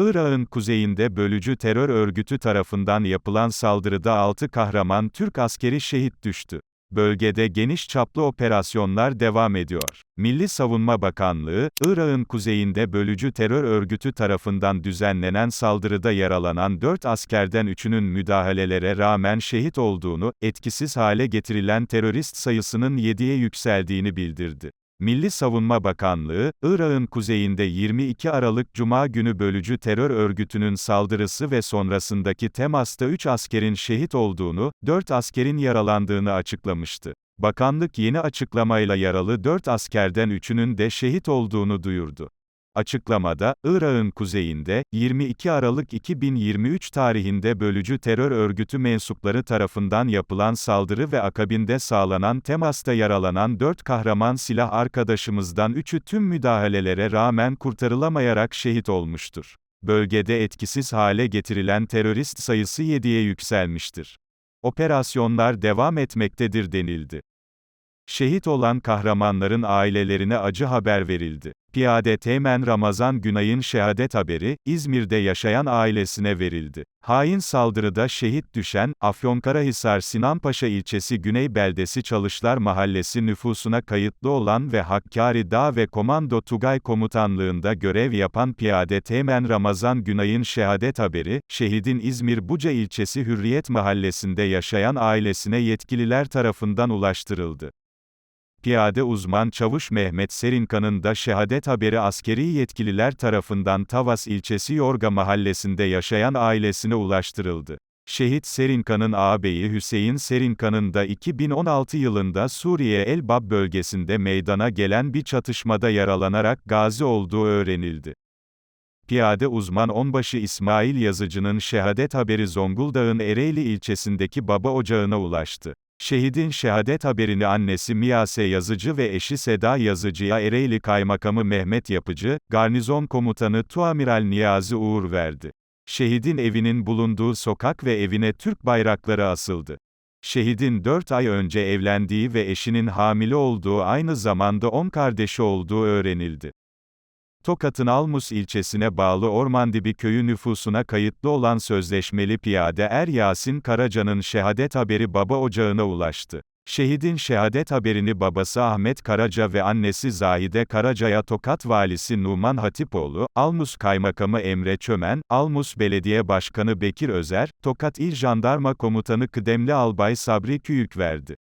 Irak'ın kuzeyinde bölücü terör örgütü tarafından yapılan saldırıda 6 kahraman Türk askeri şehit düştü. Bölgede geniş çaplı operasyonlar devam ediyor. Milli Savunma Bakanlığı, Irak'ın kuzeyinde bölücü terör örgütü tarafından düzenlenen saldırıda yaralanan 4 askerden 3'ünün müdahalelere rağmen şehit olduğunu, etkisiz hale getirilen terörist sayısının 7'ye yükseldiğini bildirdi. Milli Savunma Bakanlığı, Irak'ın kuzeyinde 22 Aralık Cuma günü bölücü terör örgütünün saldırısı ve sonrasındaki temasta 3 askerin şehit olduğunu, 4 askerin yaralandığını açıklamıştı. Bakanlık yeni açıklamayla yaralı 4 askerden 3'ünün de şehit olduğunu duyurdu. Açıklamada, Irak'ın kuzeyinde, 22 Aralık 2023 tarihinde bölücü terör örgütü mensupları tarafından yapılan saldırı ve akabinde sağlanan temasta yaralanan 4 kahraman silah arkadaşımızdan 3'ü tüm müdahalelere rağmen kurtarılamayarak şehit olmuştur. Bölgede etkisiz hale getirilen terörist sayısı 7'ye yükselmiştir. Operasyonlar devam etmektedir denildi. Şehit olan kahramanların ailelerine acı haber verildi. Piyade Teğmen Ramazan Günay'ın şehadet haberi, İzmir'de yaşayan ailesine verildi. Hain saldırıda şehit düşen, Afyonkarahisar Sinanpaşa ilçesi Güney Beldesi Çalışlar Mahallesi nüfusuna kayıtlı olan ve Hakkari Dağ ve Komando Tugay Komutanlığında görev yapan Piyade Teğmen Ramazan Günay'ın şehadet haberi, şehidin İzmir Buca ilçesi Hürriyet Mahallesi'nde yaşayan ailesine yetkililer tarafından ulaştırıldı. Piyade uzman Çavuş Mehmet Serinkan'ın da şehadet haberi askeri yetkililer tarafından Tavas ilçesi Yorga mahallesinde yaşayan ailesine ulaştırıldı. Şehit Serinkan'ın ağabeyi Hüseyin Serinkan'ın da 2016 yılında Suriye Elbab bölgesinde meydana gelen bir çatışmada yaralanarak gazi olduğu öğrenildi. Piyade uzman onbaşı İsmail Yazıcı'nın şehadet haberi Zonguldak'ın Ereğli ilçesindeki baba ocağına ulaştı. Şehidin şehadet haberini annesi Miyase Yazıcı ve eşi Seda Yazıcı'ya Ereğli Kaymakamı Mehmet Yapıcı, Garnizon Komutanı Tuamiral Niyazi Uğur verdi. Şehidin evinin bulunduğu sokak ve evine Türk bayrakları asıldı. Şehidin 4 ay önce evlendiği ve eşinin hamile olduğu aynı zamanda 10 kardeşi olduğu öğrenildi. Tokat'ın Almus ilçesine bağlı Ormandibi köyü nüfusuna kayıtlı olan sözleşmeli piyade Er Yasin Karaca'nın şehadet haberi baba ocağına ulaştı. Şehidin şehadet haberini babası Ahmet Karaca ve annesi Zahide Karaca'ya Tokat Valisi Numan Hatipoğlu, Almus Kaymakamı Emre Çömen, Almus Belediye Başkanı Bekir Özer, Tokat İl Jandarma Komutanı Kıdemli Albay Sabri Küyük verdi.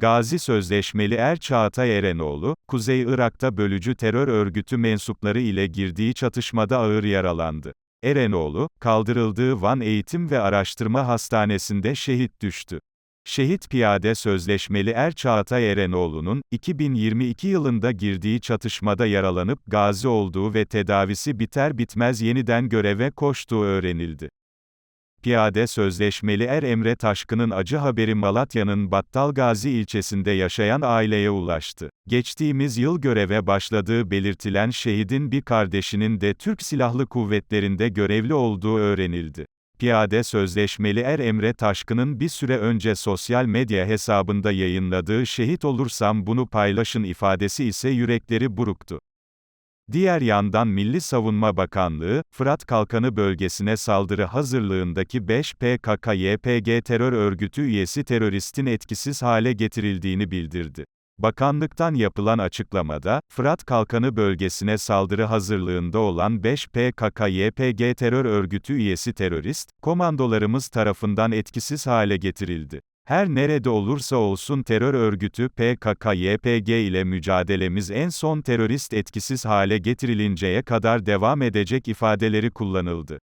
Gazi Sözleşmeli Er Çağatay Erenoğlu, Kuzey Irak'ta bölücü terör örgütü mensupları ile girdiği çatışmada ağır yaralandı. Erenoğlu, kaldırıldığı Van Eğitim ve Araştırma Hastanesi'nde şehit düştü. Şehit piyade sözleşmeli Er Çağatay Erenoğlu'nun, 2022 yılında girdiği çatışmada yaralanıp gazi olduğu ve tedavisi biter bitmez yeniden göreve koştuğu öğrenildi. Piyade sözleşmeli er Emre Taşkın'ın acı haberi Malatya'nın Battalgazi ilçesinde yaşayan aileye ulaştı. Geçtiğimiz yıl göreve başladığı belirtilen şehidin bir kardeşinin de Türk Silahlı Kuvvetleri'nde görevli olduğu öğrenildi. Piyade sözleşmeli er Emre Taşkın'ın bir süre önce sosyal medya hesabında yayınladığı şehit olursam bunu paylaşın ifadesi ise yürekleri buruktu. Diğer yandan Milli Savunma Bakanlığı, Fırat Kalkanı bölgesine saldırı hazırlığındaki 5 PKK-YPG terör örgütü üyesi teröristin etkisiz hale getirildiğini bildirdi. Bakanlıktan yapılan açıklamada, Fırat Kalkanı bölgesine saldırı hazırlığında olan 5 PKK-YPG terör örgütü üyesi terörist, komandolarımız tarafından etkisiz hale getirildi. Her nerede olursa olsun terör örgütü PKK-YPG ile mücadelemiz en son terörist etkisiz hale getirilinceye kadar devam edecek ifadeleri kullanıldı.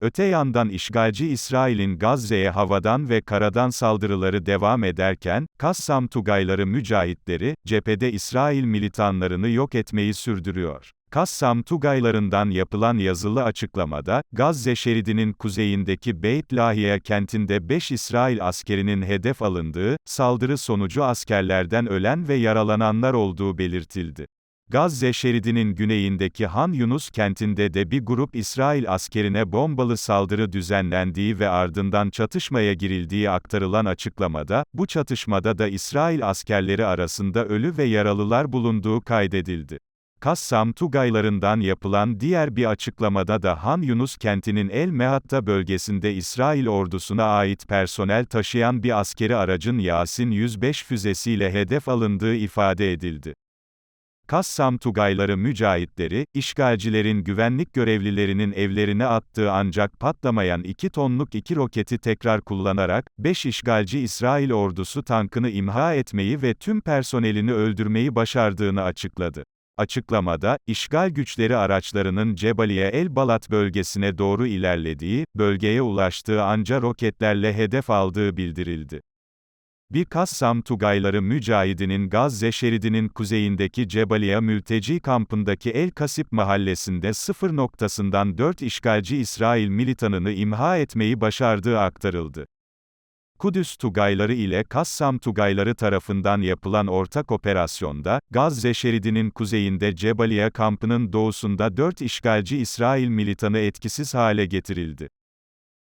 Öte yandan işgalci İsrail'in Gazze'ye havadan ve karadan saldırıları devam ederken, Kassam Tugayları mücahitleri, cephede İsrail militanlarını yok etmeyi sürdürüyor. Kassam Tugaylarından yapılan yazılı açıklamada, Gazze şeridinin kuzeyindeki Beit Lahiye kentinde 5 İsrail askerinin hedef alındığı, saldırı sonucu askerlerden ölen ve yaralananlar olduğu belirtildi. Gazze şeridinin güneyindeki Han Yunus kentinde de bir grup İsrail askerine bombalı saldırı düzenlendiği ve ardından çatışmaya girildiği aktarılan açıklamada, bu çatışmada da İsrail askerleri arasında ölü ve yaralılar bulunduğu kaydedildi. Kassam Tugaylarından yapılan diğer bir açıklamada da Han Yunus kentinin El Mehatta bölgesinde İsrail ordusuna ait personel taşıyan bir askeri aracın Yasin 105 füzesiyle hedef alındığı ifade edildi. Kassam Tugayları mücahitleri, işgalcilerin güvenlik görevlilerinin evlerine attığı ancak patlamayan 2 tonluk iki roketi tekrar kullanarak, 5 işgalci İsrail ordusu tankını imha etmeyi ve tüm personelini öldürmeyi başardığını açıkladı. Açıklamada, işgal güçleri araçlarının Cebaliye El Balat bölgesine doğru ilerlediği, bölgeye ulaştığı anca roketlerle hedef aldığı bildirildi. Bir Kassam Tugayları mücahidinin Gazze şeridinin kuzeyindeki Cebaliya mülteci kampındaki El Kasip mahallesinde sıfır noktasından 4 işgalci İsrail militanını imha etmeyi başardığı aktarıldı. Kudüs Tugayları ile Kassam Tugayları tarafından yapılan ortak operasyonda, Gazze şeridinin kuzeyinde Cebaliya kampının doğusunda 4 işgalci İsrail militanı etkisiz hale getirildi.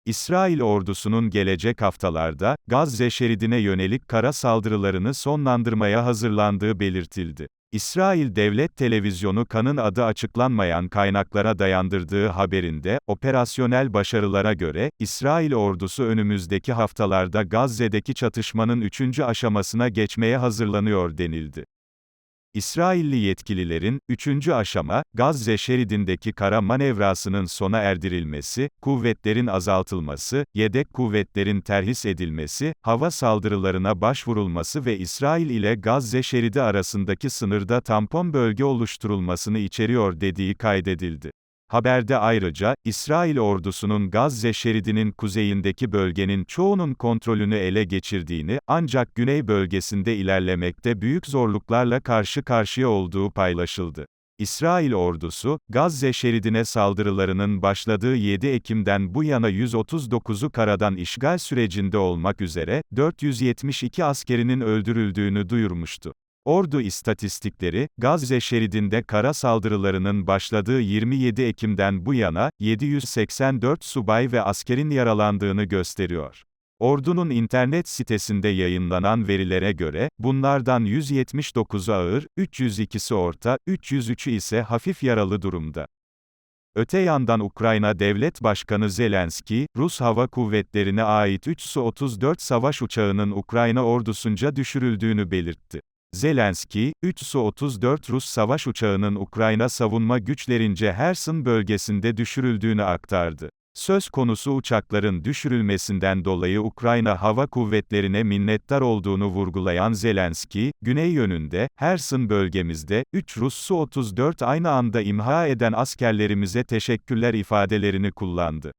İsrail ordusunun gelecek haftalarda, Gazze şeridine yönelik kara saldırılarını sonlandırmaya hazırlandığı belirtildi. İsrail Devlet Televizyonu kanın adı açıklanmayan kaynaklara dayandırdığı haberinde, operasyonel başarılara göre, İsrail ordusu önümüzdeki haftalarda Gazze'deki çatışmanın üçüncü aşamasına geçmeye hazırlanıyor denildi. İsrailli yetkililerin, üçüncü aşama, Gazze şeridindeki kara manevrasının sona erdirilmesi, kuvvetlerin azaltılması, yedek kuvvetlerin terhis edilmesi, hava saldırılarına başvurulması ve İsrail ile Gazze şeridi arasındaki sınırda tampon bölge oluşturulmasını içeriyor dediği kaydedildi. Haberde ayrıca, İsrail ordusunun Gazze şeridinin kuzeyindeki bölgenin çoğunun kontrolünü ele geçirdiğini, ancak güney bölgesinde ilerlemekte büyük zorluklarla karşı karşıya olduğu paylaşıldı. İsrail ordusu, Gazze şeridine saldırılarının başladığı 7 Ekim'den bu yana 139'u karadan işgal sürecinde olmak üzere, 472 askerinin öldürüldüğünü duyurmuştu. Ordu istatistikleri, Gazze şeridinde kara saldırılarının başladığı 27 Ekim'den bu yana, 784 subay ve askerin yaralandığını gösteriyor. Ordunun internet sitesinde yayınlanan verilere göre, bunlardan 179'u ağır, 302'si orta, 303'ü ise hafif yaralı durumda. Öte yandan Ukrayna Devlet Başkanı Zelenski, Rus Hava Kuvvetleri'ne ait 3 Su-34 savaş uçağının Ukrayna ordusunca düşürüldüğünü belirtti. Zelenski, 3 Su-34 Rus savaş uçağının Ukrayna savunma güçlerince Herson bölgesinde düşürüldüğünü aktardı. Söz konusu uçakların düşürülmesinden dolayı Ukrayna Hava Kuvvetleri'ne minnettar olduğunu vurgulayan Zelenski, güney yönünde, Herson bölgemizde, 3 Rus Su-34 aynı anda imha eden askerlerimize teşekkürler ifadelerini kullandı.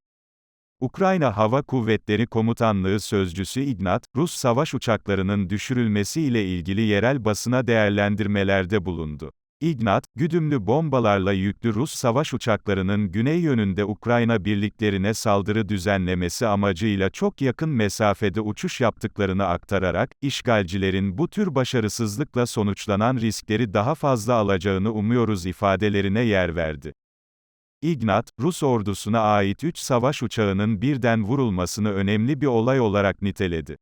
Ukrayna Hava Kuvvetleri Komutanlığı Sözcüsü Ignat, Rus savaş uçaklarının düşürülmesi ile ilgili yerel basına değerlendirmelerde bulundu. Ignat, güdümlü bombalarla yüklü Rus savaş uçaklarının güney yönünde Ukrayna birliklerine saldırı düzenlemesi amacıyla çok yakın mesafede uçuş yaptıklarını aktararak, işgalcilerin bu tür başarısızlıkla sonuçlanan riskleri daha fazla alacağını umuyoruz ifadelerine yer verdi. Ignat, Rus ordusuna ait 3 savaş uçağının birden vurulmasını önemli bir olay olarak niteledi.